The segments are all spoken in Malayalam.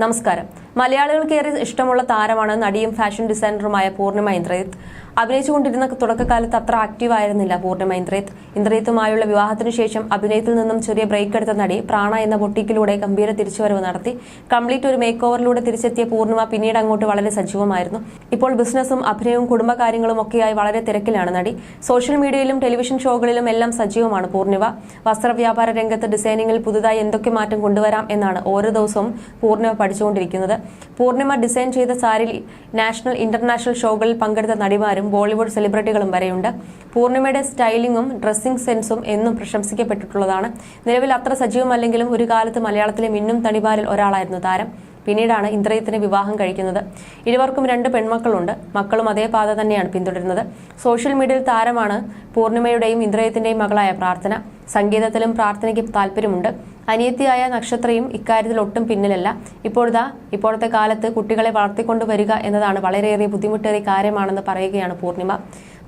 നമസ്കാരം. മലയാളികൾക്കേറെ ഇഷ്ടമുള്ള താരമാണ് നടിയും ഫാഷൻ ഡിസൈനറുമായ പൂർണിമ ഇന്ദ്രജിത്ത്. അഭിനയിച്ചുകൊണ്ടിരുന്ന തുടക്കകാലത്ത് അത്ര ആക്റ്റീവ് ആയിരുന്നില്ല പൂർണിമ ഇന്ദ്രയത്ത് ഇന്ദ്രയത്തുമായുള്ള വിവാഹത്തിനു ശേഷം അഭിനയത്തിൽ നിന്നും ചെറിയ ബ്രേക്ക് എടുത്ത നടി പ്രാണ എന്ന പൊട്ടിക്കിലൂടെ ഗംഭീര തിരിച്ചുവരവ് നടത്തി. കംപ്ലീറ്റ് ഒരു മേക്ക് ഓവറിലൂടെ തിരിച്ചെത്തിയ പൂർണിമ പിന്നീട് അങ്ങോട്ട് വളരെ സജീവമായിരുന്നു. ഇപ്പോൾ ബിസിനസ്സും അഭിനയവും കുടുംബകാര്യങ്ങളും ഒക്കെയായി വളരെ തിരക്കിലാണ് നടി. സോഷ്യൽ മീഡിയയിലും ടെലിവിഷൻ ഷോകളിലും എല്ലാം സജീവമാണ് പൂർണിമ വസ്ത്രവ്യാപാര രംഗത്ത് ഡിസൈനിങ്ങിൽ പുതുതായി എന്തൊക്കെ മാറ്റം കൊണ്ടുവരാം എന്നാണ് ഓരോ ദിവസവും പൂർണിമ പഠിച്ചുകൊണ്ടിരിക്കുന്നത്. പൂർണിമ ഡിസൈൻ ചെയ്ത സാരിൽ നാഷണൽ ഇന്റർനാഷണൽ ഷോകളിൽ പങ്കെടുത്ത നടിമാരും ബോളിവുഡ് സെലിബ്രിറ്റികളും വരെയുണ്ട്. പൂർണിമയുടെ സ്റ്റൈലിംഗും ഡ്രസ്സിംഗ് സെൻസും എന്നും പ്രശംസിക്കപ്പെട്ടിട്ടുള്ളതാണ്. നിലവിൽ അത്ര സജീവമല്ലെങ്കിലും ഒരു കാലത്ത് മലയാളത്തിലെ മിന്നും തണിമാരിൽ ഒരാളായിരുന്നു താരം. പിന്നീടാണ് ഇന്ദ്രയത്തിന് വിവാഹം കഴിക്കുന്നത്. ഇരുവർക്കും രണ്ട് പെൺമക്കളുണ്ട്. മക്കളും അതേ പാത തന്നെയാണ് പിന്തുടരുന്നത്. സോഷ്യൽ മീഡിയയിൽ താരമാണ് പൂർണിമയുടെയും ഇന്ദ്രയത്തിന്റെയും മകളായ പ്രാർത്ഥന. സംഗീതത്തിലും പ്രാർത്ഥനയ്ക്ക് താല്പര്യമുണ്ട്. അനിയത്തിയായ നക്ഷത്രയും ഇക്കാര്യത്തിൽ ഒട്ടും പിന്നിലല്ല. ഇപ്പോഴത്തെ ഇപ്പോഴത്തെ കാലത്ത് കുട്ടികളെ വളർത്തിക്കൊണ്ടുവരിക എന്നതാണ് വളരെയേറെ ബുദ്ധിമുട്ടേറിയ കാര്യമാണെന്ന് പറയുകയാണ് പൂർണിമ.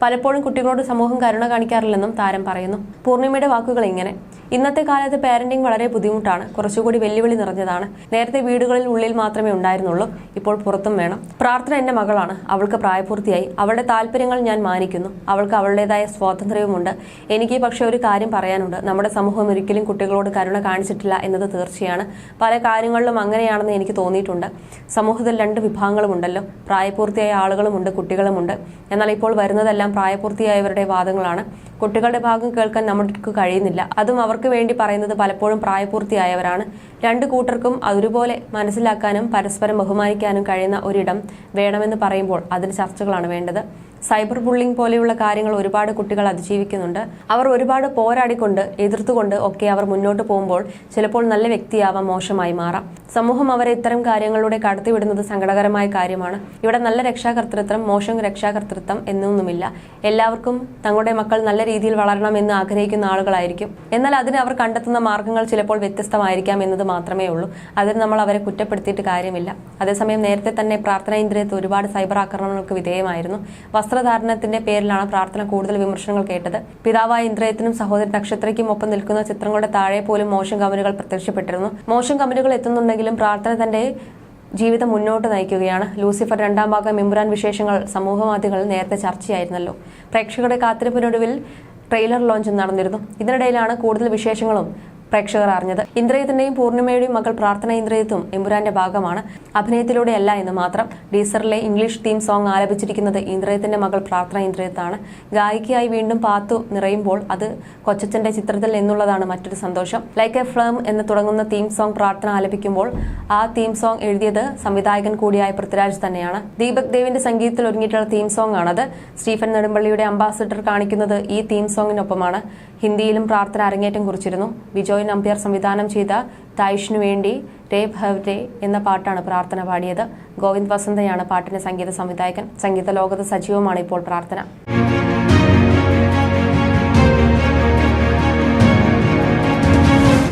പലപ്പോഴും കുട്ടികളോട് സമൂഹം കരുണ കാണിക്കാറില്ലെന്നും താരം പറയുന്നു. പൂർണിമയുടെ വാക്കുകൾ ഇങ്ങനെ. ഇന്നത്തെ കാലത്ത് പാരന്റിംഗ് വളരെ ബുദ്ധിമുട്ടാണ്. കുറച്ചുകൂടി വെല്ലുവിളി നിറഞ്ഞതാണ്. നേരത്തെ വീടുകളിൽ ഉള്ളിൽ മാത്രമേ ഉണ്ടായിരുന്നുള്ളൂ. ഇപ്പോൾ പുറത്തും വേണം. പ്രാർത്ഥന എന്റെ മകളാണ്. അവൾക്ക് പ്രായപൂർത്തിയായി. അവളുടെ താല്പര്യങ്ങൾ ഞാൻ മാനിക്കുന്നു. അവൾക്ക് അവളുടേതായ സ്വാതന്ത്ര്യവുമുണ്ട്. എനിക്ക് പക്ഷേ ഒരു കാര്യം പറയാനുണ്ട്. നമ്മുടെ സമൂഹം ഒരിക്കലും കുട്ടികളോട് കരുണ കാണിച്ചിട്ടില്ല എന്നത് തീർച്ചയാണ്. പല കാര്യങ്ങളിലും അങ്ങനെയാണെന്ന് എനിക്ക് തോന്നിയിട്ടുണ്ട്. സമൂഹത്തിൽ രണ്ട് വിഭാഗങ്ങളുമുണ്ടല്ലോ. പ്രായപൂർത്തിയായ ആളുകളുമുണ്ട് കുട്ടികളുമുണ്ട്. എന്നാൽ ഇപ്പോൾ വരുന്നതെല്ലാം പ്രായപൂർത്തിയായവരുടെ വാദങ്ങളാണ് കുട്ടികളുടെ ഭാഗം കേൾക്കാൻ നമുക്ക് കഴിയുന്നില്ല. അതും അവർക്ക് വേണ്ടി പറയുന്നത് പലപ്പോഴും പ്രായപൂർത്തിയായവരാണ്. രണ്ട് കൂട്ടർക്കും ഒരുപോലെ മനസ്സിലാക്കാനും പരസ്പരം ബഹുമാനിക്കാനും കഴിയുന്ന ഒരിടം വേണമെന്ന് പറയുമ്പോൾ അതിന് ചർച്ചകളാണ് വേണ്ടത്. സൈബർ ബുള്ളിംഗ് പോലെയുള്ള കാര്യങ്ങൾ ഒരുപാട് കുട്ടികൾ അതിജീവിക്കുന്നുണ്ട്. അവർ ഒരുപാട് പോരാടിക്കൊണ്ട് എതിർത്തുകൊണ്ട് ഒക്കെ അവർ മുന്നോട്ട് പോകുമ്പോൾ ചിലപ്പോൾ നല്ല വ്യക്തിയാവാം മോശമായി മാറാം. സമൂഹം അവരെ ഇത്തരം കാര്യങ്ങളിലൂടെ കടത്തിവിടുന്നത് സങ്കടകരമായ കാര്യമാണ്. ഇവിടെ നല്ല രക്ഷാകർത്തൃത്വം മോശം രക്ഷാകർത്തൃത്വം എന്നൊന്നുമില്ല. എല്ലാവർക്കും തങ്ങളുടെ മക്കൾ നല്ല രീതിയിൽ വളരണമെന്ന് ആഗ്രഹിക്കുന്ന ആളുകളായിരിക്കും. എന്നാൽ അതിന് അവർ കണ്ടെത്തുന്ന മാർഗങ്ങൾ ചിലപ്പോൾ വ്യത്യസ്തമായിരിക്കാം എന്നത് മാത്രമേ ഉള്ളൂ. അതിന് നമ്മൾ അവരെ കുറ്റപ്പെടുത്തിയിട്ട് കാര്യമില്ല. അതേസമയം നേരത്തെ തന്നെ പ്രാർത്ഥന ഇന്ദ്രിയത്ത് ഒരുപാട് സൈബർ ആക്രമണങ്ങൾക്ക് വിധേയമായിരുന്നു. വസ്ത്രധാരണത്തിന്റെ പേരിലാണ് പ്രാർത്ഥന കൂടുതൽ വിമർശനങ്ങൾ കേട്ടത്. പിതാവായ ഇന്ദ്രയത്തിനും സഹോദരി നക്ഷത്രയ്ക്കും ഒപ്പം നിൽക്കുന്ന ചിത്രങ്ങളുടെ താഴെ പോലും മോശം കമന്റുകൾ പ്രത്യക്ഷപ്പെട്ടിരുന്നു. മോശം കമന്റുകൾ എത്തുന്നുണ്ടെങ്കിലും പ്രാർത്ഥന തന്റെ ജീവിതം മുന്നോട്ട് നയിക്കുകയാണ്. ലൂസിഫർ രണ്ടാം ഭാഗം ഇമ്രാൻ വിശേഷങ്ങൾ സമൂഹമാധ്യമങ്ങളിൽ നേരത്തെ ചർച്ചയായിരുന്നല്ലോ. പ്രേക്ഷകരുടെ കാത്തിരിപ്പിനൊടുവിൽ ട്രെയിലർ ലോഞ്ചും നടന്നിരുന്നു. ഇതിനിടയിലാണ് കൂടുതൽ വിശേഷങ്ങളും പ്രേക്ഷകർ അറിഞ്ഞത്. ഇന്ദ്രയത്തിന്റെയും പൂർണിമയുടെയും മകൾ പ്രാർത്ഥന ഇന്ദ്രയത്തും എമ്പുരാന്റെ ഭാഗമാണ്. അഭിനയത്തിലൂടെയല്ല എന്ന് മാത്രം ഡീസറിലെ ഇംഗ്ലീഷ് തീം സോങ് ആലപിച്ചിരിക്കുന്നത് ഇന്ദ്രയത്തിന്റെ മകൾ പ്രാർത്ഥന ഇന്ദ്രയത്താണ് ഗായികയായി വീണ്ടും പാത്തു നിറയുമ്പോൾ അത് കൊച്ചച്ചന്റെ ചിത്രത്തിൽ എന്നുള്ളതാണ് മറ്റൊരു സന്തോഷം. ലൈക്ക് എ ഫ്ലം എന്ന് തുടങ്ങുന്ന തീം സോങ് പ്രാർത്ഥന ആലപിക്കുമ്പോൾ ആ തീം സോങ് എഴുതിയത് സംവിധായകൻ കൂടിയായ പൃഥ്വിരാജ് തന്നെയാണ്. ദീപക് ദേവിന്റെ സംഗീതത്തിൽ ഒരുങ്ങിയിട്ടുള്ള തീം സോങ് ആണത്. സ്റ്റീഫൻ നെടുമ്പള്ളിയുടെ അംബാസിഡർ കാണിക്കുന്നത് ഈ തീം സോങ്ങിനൊപ്പമാണ്. ഹിന്ദിയിലും പ്രാർത്ഥന അരങ്ങേറ്റം കുറിച്ചിരുന്നു. ബിജോയ് നമ്പ്യാർ സംവിധാനം ചെയ്ത തായിഷിനു വേണ്ടി രേ ഭവ്രേ എന്ന പാട്ടാണ് പ്രാർത്ഥന പാടിയത്. ഗോവിന്ദ് വസന്തയാണ് പാട്ടിന്റെ സംഗീത സംവിധായകൻ. സംഗീത ലോകത്ത് സജീവമാണ് ഇപ്പോൾ പ്രാർത്ഥന.